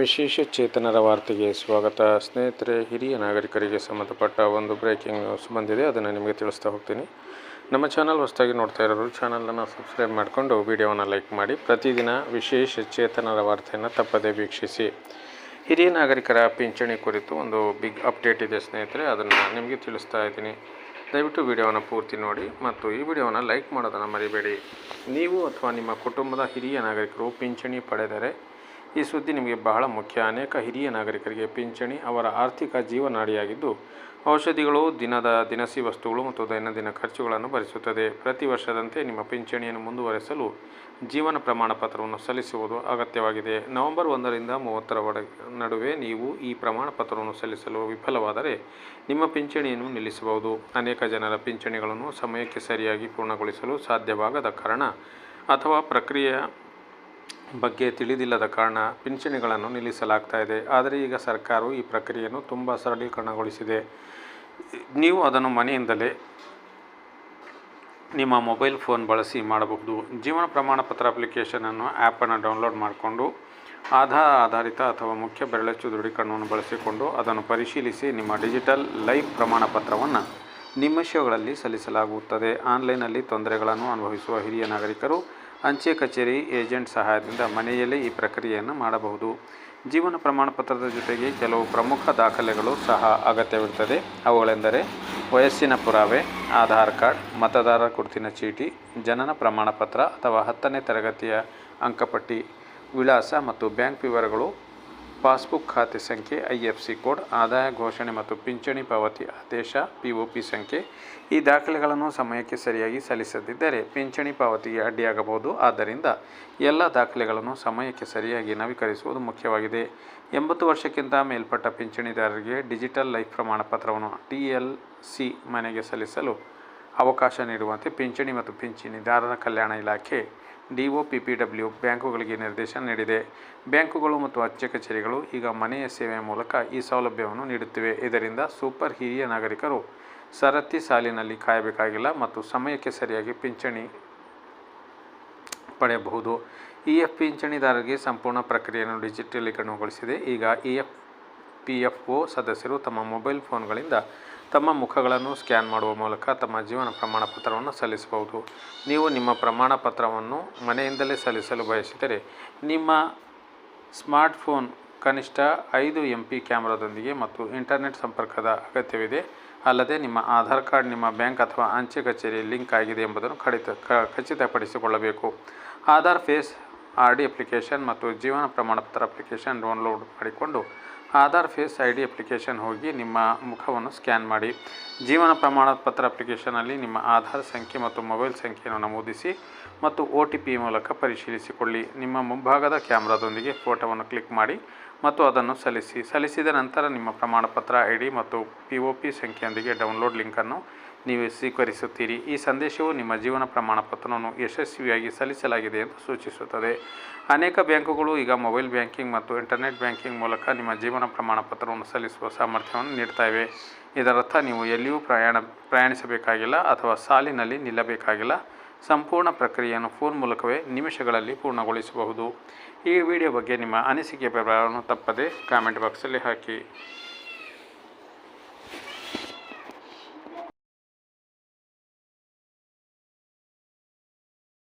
ವಿಶೇಷ ಚೇತನರ ವಾರ್ತೆಗೆ ಸ್ವಾಗತ. ಸ್ನೇಹಿತರೆ, ಹಿರಿಯ ನಾಗರಿಕರಿಗೆ ಸಂಬಂಧಪಟ್ಟ ಒಂದು ಬ್ರೇಕಿಂಗ್ ನ್ಯೂಸ್ ಬಂದಿದೆ. ಅದನ್ನು ನಿಮಗೆ ತಿಳಿಸ್ತಾ ಹೋಗ್ತೀನಿ. ನಮ್ಮ ಚಾನಲ್ ಹೊಸದಾಗಿ ನೋಡ್ತಾ ಇರೋರು ಚಾನಲನ್ನು ಸಬ್ಸ್ಕ್ರೈಬ್ ಮಾಡಿಕೊಂಡು ವಿಡಿಯೋವನ್ನು ಲೈಕ್ ಮಾಡಿ. ಪ್ರತಿದಿನ ವಿಶೇಷ ಚೇತನರ ವಾರ್ತೆಯನ್ನು ತಪ್ಪದೇ ವೀಕ್ಷಿಸಿ. ಹಿರಿಯ ನಾಗರಿಕರ ಪಿಂಚಣಿ ಕುರಿತು ಒಂದು ಬಿಗ್ ಅಪ್ಡೇಟ್ ಇದೆ ಸ್ನೇಹಿತರೆ, ಅದನ್ನು ನಿಮಗೆ ತಿಳಿಸ್ತಾ ಇದ್ದೀನಿ. ದಯವಿಟ್ಟು ವಿಡಿಯೋವನ್ನು ಪೂರ್ತಿ ನೋಡಿ ಮತ್ತು ಈ ವಿಡಿಯೋವನ್ನು ಲೈಕ್ ಮಾಡೋದನ್ನು ಮರಿಬೇಡಿ. ನೀವು ಅಥವಾ ನಿಮ್ಮ ಕುಟುಂಬದ ಹಿರಿಯ ನಾಗರಿಕರು ಪಿಂಚಣಿ ಪಡೆದರೆ ಈ ಸುದ್ದಿ ನಿಮಗೆ ಬಹಳ ಮುಖ್ಯ. ಅನೇಕ ಹಿರಿಯ ನಾಗರಿಕರಿಗೆ ಪಿಂಚಣಿ ಅವರ ಆರ್ಥಿಕ ಜೀವನಾಡಿಯಾಗಿದ್ದು, ಔಷಧಿಗಳು ದಿನದ ದಿನಸಿ ವಸ್ತುಗಳು ಮತ್ತು ದೈನಂದಿನ ಖರ್ಚುಗಳನ್ನು ಭರಿಸುತ್ತದೆ. ಪ್ರತಿ ವರ್ಷದಂತೆ ನಿಮ್ಮ ಪಿಂಚಣಿಯನ್ನು ಮುಂದುವರೆಸಲು ಜೀವನ ಪ್ರಮಾಣ ಪತ್ರವನ್ನು ಸಲ್ಲಿಸುವುದು ಅಗತ್ಯವಾಗಿದೆ. ನವೆಂಬರ್ ಒಂದರಿಂದ ಮೂವತ್ತರ ನಡುವೆ ನೀವು ಈ ಪ್ರಮಾಣ ಪತ್ರವನ್ನು ಸಲ್ಲಿಸಲು ವಿಫಲವಾದರೆ ನಿಮ್ಮ ಪಿಂಚಣಿಯನ್ನು ನಿಲ್ಲಿಸಬಹುದು. ಅನೇಕ ಜನರ ಪಿಂಚಣಿಗಳನ್ನು ಸಮಯಕ್ಕೆ ಸರಿಯಾಗಿ ಪೂರ್ಣಗೊಳಿಸಲು ಸಾಧ್ಯವಾಗದ ಕಾರಣ ಅಥವಾ ಪ್ರಕ್ರಿಯೆಯ ಬಗ್ಗೆ ತಿಳಿದಿಲ್ಲದ ಕಾರಣ ಪಿಂಚಣಿಗಳನ್ನು ನಿಲ್ಲಿಸಲಾಗ್ತಾ ಇದೆ. ಆದರೆ ಈಗ ಸರ್ಕಾರವು ಈ ಪ್ರಕ್ರಿಯೆಯನ್ನು ತುಂಬ ಸರಳೀಕರಣಗೊಳಿಸಿದೆ. ನೀವು ಅದನ್ನು ಮನೆಯಿಂದಲೇ ನಿಮ್ಮ ಮೊಬೈಲ್ ಫೋನ್ ಬಳಸಿ ಮಾಡಬಹುದು. ಜೀವನ ಪ್ರಮಾಣ ಪತ್ರ ಅಪ್ಲಿಕೇಶನನ್ನು ಆ್ಯಪನ್ನು ಡೌನ್ಲೋಡ್ ಮಾಡಿಕೊಂಡು ಆಧಾರ್ ಆಧಾರಿತ ಅಥವಾ ಮುಖ್ಯ ಬೆರಳಚ್ಚು ದೃಢೀಕರಣವನ್ನು ಬಳಸಿಕೊಂಡು ಅದನ್ನು ಪರಿಶೀಲಿಸಿ ನಿಮ್ಮ ಡಿಜಿಟಲ್ ಲೈಫ್ ಪ್ರಮಾಣ ಪತ್ರವನ್ನು ನಿಮಿಷಗಳಲ್ಲಿ ಸಲ್ಲಿಸಲಾಗುತ್ತದೆ. ಆನ್ಲೈನಲ್ಲಿ ತೊಂದರೆಗಳನ್ನು ಅನುಭವಿಸುವ ಹಿರಿಯ ನಾಗರಿಕರು ಅಂಚೆ ಕಚೇರಿ ಏಜೆಂಟ್ ಸಹಾಯದಿಂದ ಮನೆಯಲ್ಲೇ ಈ ಪ್ರಕ್ರಿಯೆಯನ್ನು ಮಾಡಬಹುದು. ಜೀವನ ಪ್ರಮಾಣಪತ್ರದ ಜೊತೆಗೆ ಕೆಲವು ಪ್ರಮುಖ ದಾಖಲೆಗಳು ಸಹ ಅಗತ್ಯವಿರುತ್ತದೆ. ಅವುಗಳೆಂದರೆ ವಯಸ್ಸಿನ ಪುರಾವೆ, ಆಧಾರ್ ಕಾರ್ಡ್ ಮತದಾರರ ಗುರುತಿನ ಚೀಟಿ, ಜನನ ಪ್ರಮಾಣಪತ್ರ ಅಥವಾ ಹತ್ತನೇ ತರಗತಿಯ ಅಂಕಪಟ್ಟಿ, ವಿಳಾಸ ಮತ್ತು ಬ್ಯಾಂಕ್ ವಿವರಗಳು ಪಾಸ್ಬುಕ್ ಖಾತೆ ಸಂಖ್ಯೆ, ಐ ಎಫ್ ಸಿ ಕೋಡ್, ಆದಾಯ ಘೋಷಣೆ ಮತ್ತು ಪಿಂಚಣಿ ಪಾವತಿ ಆದೇಶ, ಪಿ ಒ ಪಿ ಸಂಖ್ಯೆ ಈ ದಾಖಲೆಗಳನ್ನು ಸಮಯಕ್ಕೆ ಸರಿಯಾಗಿ ಸಲ್ಲಿಸದಿದ್ದರೆ ಪಿಂಚಣಿ ಪಾವತಿಗೆ ಅಡ್ಡಿಯಾಗಬಹುದು. ಆದ್ದರಿಂದ ಎಲ್ಲ ದಾಖಲೆಗಳನ್ನು ಸಮಯಕ್ಕೆ ಸರಿಯಾಗಿ ನವೀಕರಿಸುವುದು ಮುಖ್ಯವಾಗಿದೆ. ಎಂಬತ್ತು ವರ್ಷಕ್ಕಿಂತ ಮೇಲ್ಪಟ್ಟ ಪಿಂಚಣಿದಾರರಿಗೆ ಡಿಜಿಟಲ್ ಲೈಫ್ ಪ್ರಮಾಣಪತ್ರವನ್ನು ಟಿ ಎಲ್ ಸಿ ಮನೆಗೆ ಸಲ್ಲಿಸಲು ಅವಕಾಶ ನೀಡುವಂತೆ ಪಿಂಚಣಿ ಮತ್ತು ಪಿಂಚಣಿದಾರರ ಕಲ್ಯಾಣ ಇಲಾಖೆ D O P P W ಬ್ಯಾಂಕುಗಳಿಗೆ ನಿರ್ದೇಶನ ನೀಡಿದೆ. ಬ್ಯಾಂಕುಗಳು ಮತ್ತು ಅಚ್ಚೆ ಕಚೇರಿಗಳು ಈಗ ಮನೆಯ ಸೇವೆಯ ಮೂಲಕ ಈ ಸೌಲಭ್ಯವನ್ನು ನೀಡುತ್ತಿವೆ. ಇದರಿಂದ ಸೂಪರ್ ಹಿರಿಯ ನಾಗರಿಕರು ಸರತಿ ಸಾಲಿನಲ್ಲಿ ಕಾಯಬೇಕಾಗಿಲ್ಲ ಮತ್ತು ಸಮಯಕ್ಕೆ ಸರಿಯಾಗಿ ಪಿಂಚಣಿ ಪಡೆಯಬಹುದು. ಇ ಎಫ್ ಪಿಂಚಣಿದಾರರಿಗೆ ಸಂಪೂರ್ಣ ಪ್ರಕ್ರಿಯೆಯನ್ನು ಡಿಜಿಟಲೀಕರಣಗೊಳಿಸಿದೆ. ಈಗ E F P F O ಸದಸ್ಯರು ತಮ್ಮ ಮೊಬೈಲ್ ಫೋನ್ಗಳಿಂದ ತಮ್ಮ ಮುಖಗಳನ್ನು ಸ್ಕ್ಯಾನ್ ಮಾಡುವ ಮೂಲಕ ತಮ್ಮ ಜೀವನ ಪ್ರಮಾಣ ಪತ್ರವನ್ನು ಸಲ್ಲಿಸಬಹುದು. ನೀವು ನಿಮ್ಮ ಪ್ರಮಾಣ ಪತ್ರವನ್ನು ಮನೆಯಿಂದಲೇ ಸಲ್ಲಿಸಲು ಬಯಸಿದರೆ ನಿಮ್ಮ ಸ್ಮಾರ್ಟ್ಫೋನ್ ಕನಿಷ್ಠ ಐದು ಎಂ ಪಿ ಕ್ಯಾಮ್ರಾದೊಂದಿಗೆ ಮತ್ತು ಇಂಟರ್ನೆಟ್ ಸಂಪರ್ಕದ ಅಗತ್ಯವಿದೆ. ಅಲ್ಲದೆ ನಿಮ್ಮ ಆಧಾರ್ ಕಾರ್ಡ್, ನಿಮ್ಮ ಬ್ಯಾಂಕ್ ಅಥವಾ ಅಂಚೆ ಕಚೇರಿ ಲಿಂಕ್ ಆಗಿದೆ ಎಂಬುದನ್ನು ಖಡಿತ ಕ, ಖಚಿತಪಡಿಸಿಕೊಳ್ಳಬೇಕು. Aadhaar, face, R D application ಮತ್ತು ಜೀವನ ಪ್ರಮಾಣಪತ್ರ ಅಪ್ಲಿಕೇಶನ್ ಡೌನ್ಲೋಡ್ ಮಾಡಿಕೊಂಡು Aadhaar face I D application ಹೋಗಿ ನಿಮ್ಮ ಮುಖವನ್ನು ಸ್ಕ್ಯಾನ್ ಮಾಡಿ. ಜೀವನ ಪ್ರಮಾಣ ಪತ್ರ ಅಪ್ಲಿಕೇಶನಲ್ಲಿ ನಿಮ್ಮ ಆಧಾರ್ ಸಂಖ್ಯೆ ಮತ್ತು ಮೊಬೈಲ್ ಸಂಖ್ಯೆಯನ್ನು ನಮೂದಿಸಿ ಮತ್ತು ಒ ಟಿ ಪಿ ಮೂಲಕ ಪರಿಶೀಲಿಸಿಕೊಳ್ಳಿ. ನಿಮ್ಮ ಮುಂಭಾಗದ ಕ್ಯಾಮ್ರಾದೊಂದಿಗೆ ಫೋಟೋವನ್ನು ಕ್ಲಿಕ್ ಮಾಡಿ ಮತ್ತು ಅದನ್ನು ಸಲ್ಲಿಸಿ. ಸಲ್ಲಿಸಿದ ನಂತರ ನಿಮ್ಮ ಪ್ರಮಾಣಪತ್ರ ಐ ಡಿ ಮತ್ತು ಪಿ ಒ ಪಿ ಸಂಖ್ಯೆಯೊಂದಿಗೆ ಡೌನ್ಲೋಡ್ ಲಿಂಕನ್ನು ನೀವು ಸ್ವೀಕರಿಸುತ್ತೀರಿ. ಈ ಸಂದೇಶವು ನಿಮ್ಮ ಜೀವನ ಪ್ರಮಾಣ ಪತ್ರವನ್ನು ಯಶಸ್ವಿಯಾಗಿ ಸಲ್ಲಿಸಲಾಗಿದೆ ಎಂದು ಸೂಚಿಸುತ್ತದೆ. ಅನೇಕ ಬ್ಯಾಂಕುಗಳು ಈಗ ಮೊಬೈಲ್ ಬ್ಯಾಂಕಿಂಗ್ ಮತ್ತು ಇಂಟರ್ನೆಟ್ ಬ್ಯಾಂಕಿಂಗ್ ಮೂಲಕ ನಿಮ್ಮ ಜೀವನ ಪ್ರಮಾಣ ಪತ್ರವನ್ನು ಸಲ್ಲಿಸುವ ಸಾಮರ್ಥ್ಯವನ್ನು ನೀಡ್ತಾಯಿವೆ. ಇದರರ್ಥ, ನೀವು ಎಲ್ಲಿಯೂ ಪ್ರಯಾಣ, ಪ್ರಯಾಣಿಸಬೇಕಾಗಿಲ್ಲ ಅಥವಾ ಸಾಲಿನಲ್ಲಿ ನಿಲ್ಲಬೇಕಾಗಿಲ್ಲ. ಸಂಪೂರ್ಣ ಪ್ರಕ್ರಿಯೆಯನ್ನು ಫೋನ್ ಮೂಲಕವೇ ನಿಮಿಷಗಳಲ್ಲಿ ಪೂರ್ಣಗೊಳಿಸಬಹುದು. ಈ ವಿಡಿಯೋ ಬಗ್ಗೆ ನಿಮ್ಮ ಅನಿಸಿಕೆ ಪ್ರಭಾವವನ್ನು ತಪ್ಪದೆ ಕಾಮೆಂಟ್ ಬಾಕ್ಸಲ್ಲಿ ಹಾಕಿ.